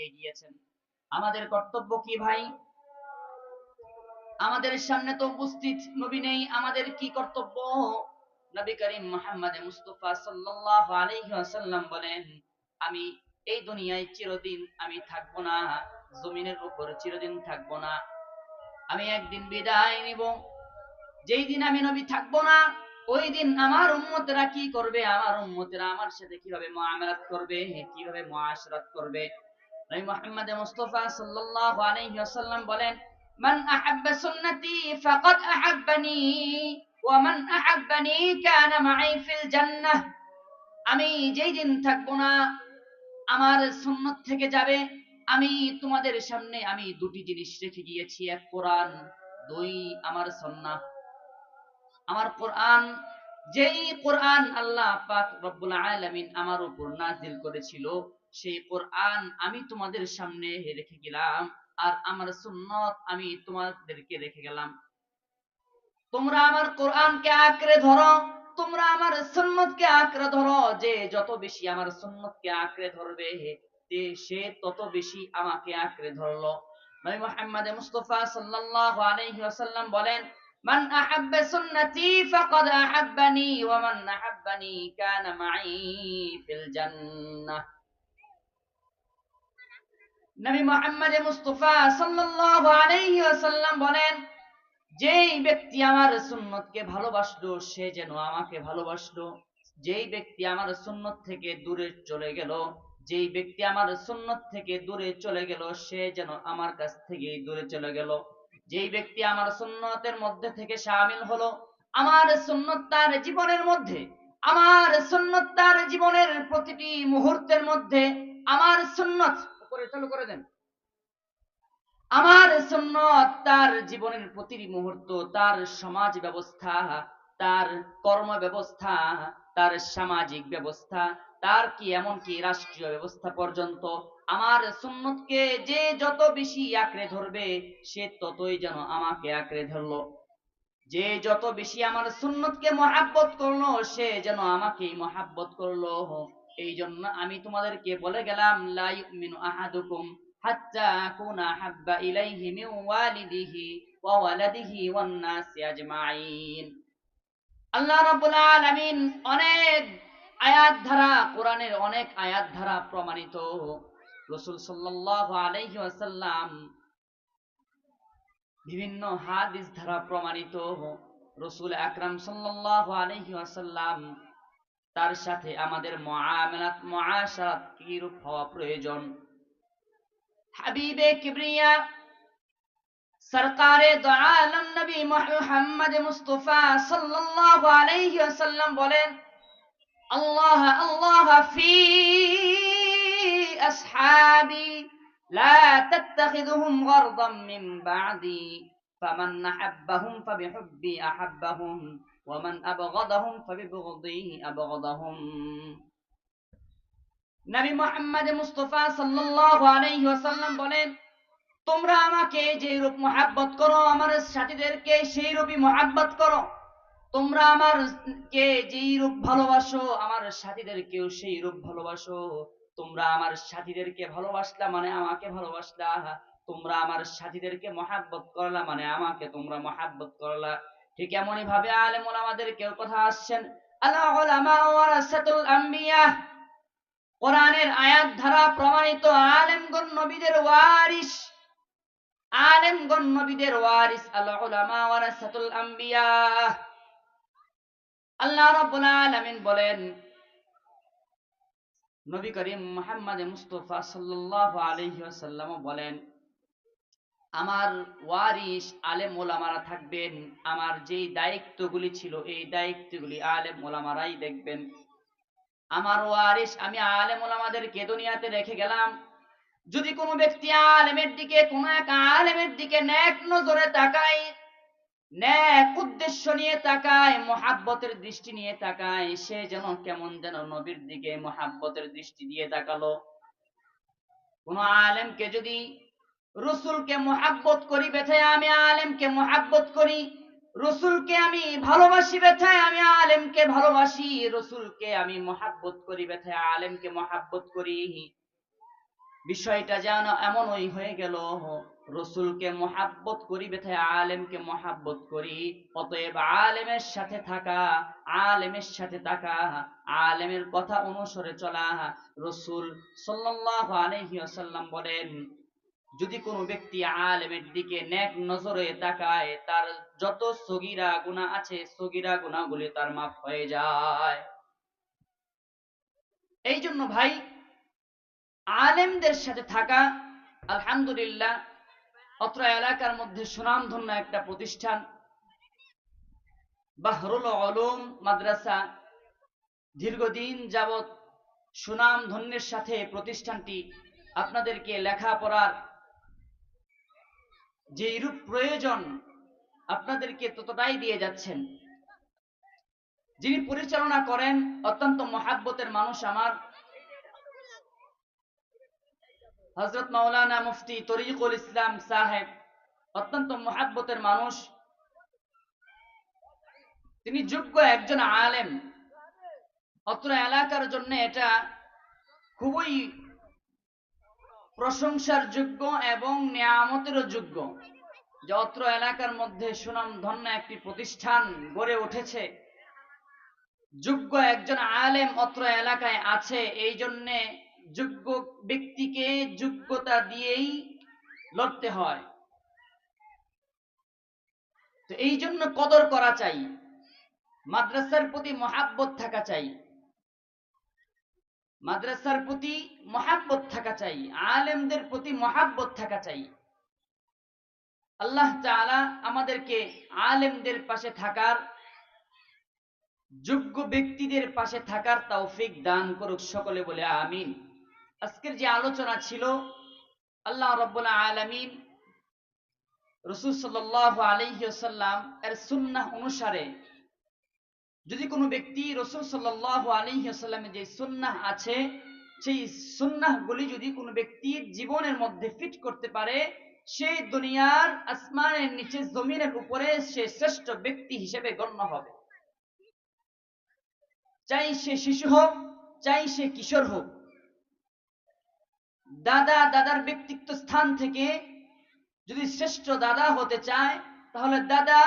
দেখিয়ে গিয়েছেন আমাদের কর্তব্য কি ভাই? আমাদের সামনে তো উপস্থিত নবী নেই, আমাদের কি কর্তব্য? নবী করিম মোহাম্মদ মুস্তফা সাল্লাল্লাহু আলাইহি ওয়াসাল্লাম বলেন, আমি এই দুনিয়ায় চিরদিন আমি থাকব না, জমিনের উপর চিরদিন থাকব না। আমি একদিন বিদায় নিব। যেই দিন আমি নবী থাকব না, ওই দিন আমার উম্মতেরা কি করবে? আমার উম্মতেরা আমার সাথে কীভাবে মুআমালাত করবে? কীভাবে মুআশরাত করবে? নবী সাল্লাল্লাহু আলাইহি ওয়াসাল্লাম বলেন, মান আহাব্বা সুন্নতি ফাকাদ আহাব্বানি ওয়া মান আহাব্বানি কানা মাই ফিল জান্নাহ। আমি যেই দিন থাকব না, আমার সুন্নত থেকে যাবে। আমি তোমাদের সামনে আমি দুটি জিনিস রেখে গিয়েছি, এক কোরআন, দুই আমার সন্না আমার কোরআন, যেই কোরআন আল্লাহ পাক রব্বুল আলামিন আমার উপর নাজিল করেছিল সেই কোরআন আমি তোমাদের সামনে রেখে গেলাম আর আমার সুন্নত আমি তোমাদেরকে রেখে গেলাম। তোমরা আমার কোরআনকে আঁকড়ে ধরো, তোমরা আমার সুন্নতকে আঁকড়ে ধরো, যে যত বেশি আমার সুন্নতকে আঁকড়ে ধরবে সে তত বেশি আমাকে আঁকড়ে ধরলো। নবী মুহাম্মদ মুস্তাফা সাল্লাল্লাহু আলাইহি ওয়াসাল্লাম বলেন, মান আহাব্বা সুন্নতি ফাকাদ আহাব্বানি, ওয়া মান আহাব্বানি কানা মাই ফিল জান্নাহ। নবী মুহাম্মদ মুস্তাফা সাল্লাল্লাহু আলাইহি ওয়াসাল্লাম বলেন, যেই ব্যক্তি আমার সুন্নতকে ভালোবাসলো, সে যেন আমাকে ভালোবাসলো। যেই ব্যক্তি আমার সুন্নত থেকে দূরে চলে গেল, যেই ব্যক্তি আমার সুন্নত থেকে দূরে চলে গেল, সে যেন আমার কাছ থেকে দূরে চলে গেল। যেই ব্যক্তি আমার সুন্নতের মধ্যে থেকে শামিল হলো, আমার সুন্নত তার জীবনের মধ্যে, আমার সুন্নত তার জীবনের প্রতিটি মুহূর্তের মধ্যে, আমার সুন্নত উপরে চালু করে দেন। আমার সুন্নত তার জীবনের প্রতিটি মুহূর্ত, তার সমাজ ব্যবস্থা, তার কর্ম ব্যবস্থা, তার সামাজিক ব্যবস্থা, তার কি এমনকি রাষ্ট্রীয় ব্যবস্থা পর্যন্ত, আমার সুন্নতকে যে যত বেশি আঁকড়ে ধরবে, সে ততই যেন আমাকে আঁকড়ে ধরলো। যে যত বেশি আমার সুন্নতকে মহাব্বত করল, সে যেন আমাকেই মহাব্বত করল। এই জন্য আমি তোমাদেরকে বলে গেলাম আহাদুকুম হাত্তা হাব্বা ইলাইহি মিন ওয়ালিদিহি ওয়া ওয়ালাদিহি ওয়ান আজমাইন। আল্লাহ রাব্বুল আলামিন অনেক আয়াত ধারা, কোরআনের অনেক আয়াত ধারা প্রমাণিত। রাসূল সাল্লাল্লাহু আলাইহি ওয়াসাল্লাম বিভিন্ন হাদিস ধারা প্রমাণিত। রসুল আকরাম সাল্লাল্লাহু আলাইহি ওয়াসাল্লাম তার সাথে আমাদের মুআমালাত মুআশারাত কিরূপ হওয়া প্রয়োজন হাবিবে কিবরিয়া সরকারে দো আলম নবী মুহাম্মদ মুস্তাফা সাল্লাল্লাহু আলাইহি ওয়াসাল্লাম বলেন আল্লাহ আল্লাহ ফি আসহাবি لا تتخذهم غرضا من بعدي فمن أحبهم فبحبي أحبهم ومن أبغضهم فببغضي أبغضهم নবী মোহাম্মদ মুস্তফা সাল্লাল্লাহু আলাইহি ওয়াসাল্লাম বলেন তোমরা আমাকে যে রূপ মহাব্বত করো আমার সাথীদেরকে সেই রূপই মহাব্বত করো তোমরা আমার কে যেই রূপ ভালোবাসো আমার সাথীদেরকেও সেই রূপ ভালোবাসো তোমরা আমার সাথীদেরকে ভালোবাসলা মানে আমাকে ভালোবাসলা তোমরা আমার সাথীদেরকে মহাব্বত করলা মানে আমাকে তোমরা মহাব্বত করলা ঠিক এমনই ভাবে আলেম ওলামাদের কেউ কথা আসছেন। কোরআনের আয়াত ধারা প্রমাণিত আলেমগণ নবীদের ওয়ারিস আলেমগণ নবীদের ওয়ারিস আল্লাহ রাব্বুল আলামিন বলেন, নবী করিম মোহাম্মদ মুস্তফা সাল্লাল্লাহু আলাইহি ওয়াসাল্লাম বলেন আমার ওয়ারিস আলেম ওলামারা থাকবেন, আমার যেই দায়িত্বগুলি ছিল এই দায়িত্বগুলি আলেম ওলামারাই দেখবেন। আমার ওয়ারিস আমি আলেম ওলামাদেরকে দুনিয়াতে রেখে গেলাম। যদি কোনো ব্যক্তি আলেমের দিকে, কোনো এক আলেমের দিকে ন্যাক নজরে তাকায়, ন্যাক উদ্দেশ্য নিয়ে তাকায়, মহাব্বতের দৃষ্টি নিয়ে তাকায়, সে যেন কেমন যেন নবীর দিকে মহাব্বতের দৃষ্টি দিয়ে তাকালো। কোন আলেমকে যদি রসুলকে মহাব্বত করি বেথায় আমি আলেমকে মহাব্বত করি। রসুলকে আমি ভালোবাসি বেথায় আমি আলেমকে ভালোবাসি। রসুলকে আমি মহাব্বত করি বেথায় আলেমকে মহাব্বত করি। বিষয়টা যেন এমনই হয়ে গেল, রসুলকে মহাব্বত করি বেথায় আলেমকে মহাব্বত করি। অতএব আলেমের সাথে থাকা, আলেমের সাথে থাকা, আলেমের কথা অনুসরে চলা, রসুল সাল্লাল্লাহু আলাইহি বলেন যদি কোনো ব্যক্তি আলেমের দিকে নেক নজরে তাকায়, তার যত সগিরা গুনাহ আছে, সগিরা গুনাহগুলি তার মাফ হয়ে যায়। এই জন্য ভাই, আলেমদের সাথে থাকা, আলহামদুলিল্লাহ, অত্র এলাকার মধ্যে সুনামধন্য একটা প্রতিষ্ঠান, বাহরুল আলম মাদ্রাসা, দীর্ঘদিন যাবৎ সুনাম ধন্যের সাথে প্রতিষ্ঠানটি আপনাদেরকে লেখাপড়ার যে রূপ প্রয়োজন আপনাদেরকে ততটাই দিয়ে যাচ্ছেন। যিনি পরিচালনা করেন, অত্যন্ত মহাব্বতের মানুষ আমার। হজরত মাওলানা মুফতি তরিকুল ইসলাম সাহেব, অত্যন্ত মহাব্বতের মানুষ। তিনি যোগ্য একজন আলেম। অত্র এলাকার জন্য এটা খুবই প্রশংসার যোগ্য এবং নিয়ামতেরও যোগ্য। যে অত্র এলাকার মধ্যে সুনাম ধন্য একটি প্রতিষ্ঠান গড়ে উঠেছে, যোগ্য একজন আলেম অত্র এলাকায় আছে, এই জন্যে যোগ্য ব্যক্তিকে যোগ্যতা দিয়েই লড়তে হয়। তো এই জন্য কদর করা চাই, মাদ্রাসার প্রতি মহাব্বত থাকা চাই। মাদ্রাসার প্রতি মহাব্বত থাকা চাই, আলেমদের প্রতি মহাব্বত থাকা চাই। আল্লাহ তাআলা আমাদেরকে আলেমদের পাশে থাকার, যোগ্য ব্যক্তিদের পাশে থাকার তৌফিক দান করুক সকলে বলে আমিন। আজকের যে আলোচনা ছিল, আল্লাহ রব্বুল আলমিন রসুল সাল্লাহ আলহিসাল্লাম এর সুন্নাহ অনুসারে যদি কোনো ব্যক্তি রসুল সাল্লাহ আলহিসাল্লামের যে সুন্নাহ আছে, সেই সুন্নাহগুলি যদি কোনো ব্যক্তির জীবনের মধ্যে ফিট করতে পারে সে দুনিয়ার আসমানের নিচে জমিনের উপরে সে শ্রেষ্ঠ ব্যক্তি হিসেবে গণ্য হবে। চাই সে শিশু হোক, চাই সে কিশোর হোক। দাদা, দাদার ব্যক্তিত্ব স্থান থেকে যদি শ্রেষ্ঠ দাদা হতে চায়, তাহলে দাদা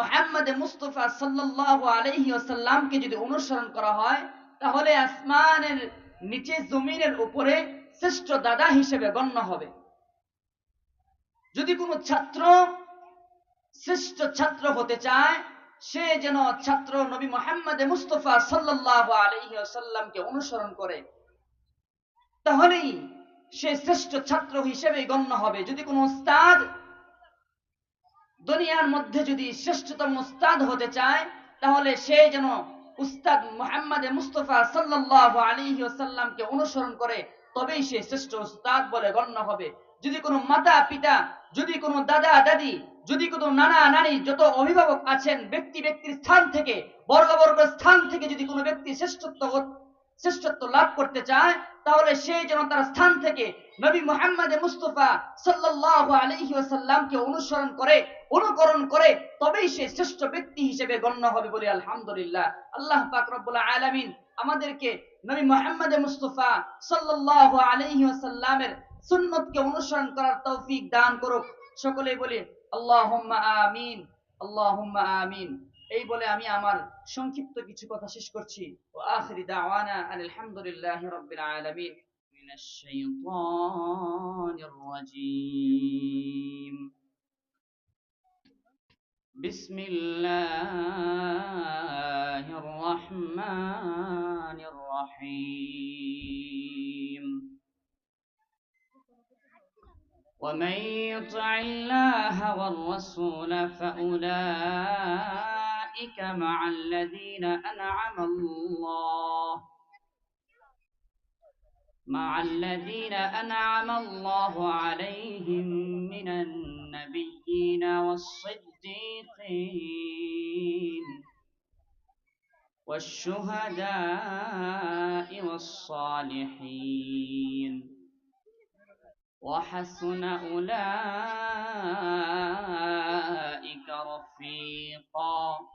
মোহাম্মদ মুস্তফা সাল্লাহ আলহি আসাল্লামকে যদি অনুসরণ করা হয়, তাহলে আসমানের নিচে জমিনের উপরে শ্রেষ্ঠ দাদা হিসেবে গণ্য হবে। যদি কোনো ছাত্র শ্রেষ্ঠ ছাত্র হতে চায়, সে যেন ছাত্র নবী মোহাম্মদ মুস্তফা সাল্লাহ আলহি আসাল্লামকে অনুসরণ করে, তাহলেই সে শ্রেষ্ঠ ছাত্র হিসেবে গণ্য হবে। যদি কোনো উস্তাদ দুনিয়ার মধ্যে যদি শ্রেষ্ঠতম উস্তাদ হতে চায়, তাহলে সে যেন উস্তাদ মোহাম্মদ মুস্তফা সাল্লাহ আলী সাল্লামকে অনুসরণ করে, তবেই সে শ্রেষ্ঠ উস্তাদ বলে গণ্য হবে। যদি কোনো মাতা পিতা, যদি কোনো দাদা দাদি, যদি কোনো নানা নানি যত অভিভাবক আছেন, ব্যক্তি ব্যক্তির স্থান থেকে বর্গ বর্গ স্থান থেকে যদি কোনো ব্যক্তি শ্রেষ্ঠত্ব শ্রেষ্ঠত্ব লাভ করতে চায়, তাহলে সে যেন তার স্থান থেকে নবী মোহাম্মদ মুস্তফা সাল্লাহ আলহি ওয়াসাল্লামকে অনুসরণ করে, অনুকরণ করে, তবেই সে শ্রেষ্ঠ ব্যক্তি হিসেবে গণ্য হবে বলে আলহামদুলিল্লাহ। আল্লাহ পাক আলামিন আমাদেরকে নবী মোহাম্মদ মুস্তফা সাল্লাহ আলহি ওয়াসাল্লামের সুন্নতকে অনুসরণ করার তৌফিক দান করুক। সকলে বলে আল্লাহ আমিন আল্লাহ আমিন। এই বলে আমি আমার সংক্ষিপ্ত কিছু কথা শেষ করছি ও আখরি দাওয়ানা আলহামদুলিল্লাহ রাব্বিল আলামিন من الشيطان الرجيم بسم الله الرحمن الرحيم ومن يطع الله والرسول فأولئك مع الذين أنعم الله. مع الذين أنعم الله عليهم من النبيين والصديقين والشهداء والصالحين. وحسن أولئك رفيقا.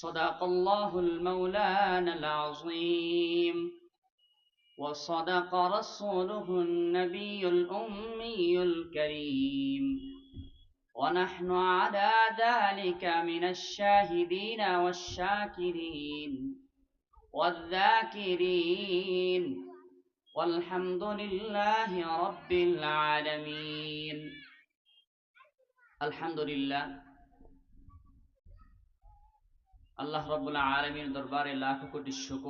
صدق الله المولانا العظيم. وصدق رسوله النبي الأمي الكريم. ونحن على ذلك من الشاهدين والشاكرين والذاكرين. والحمد لله رب العالمين. الحمد لله. আল্লাহ রবুল্লাহ আলমীর দরবারে লাখ কোটি শুকুর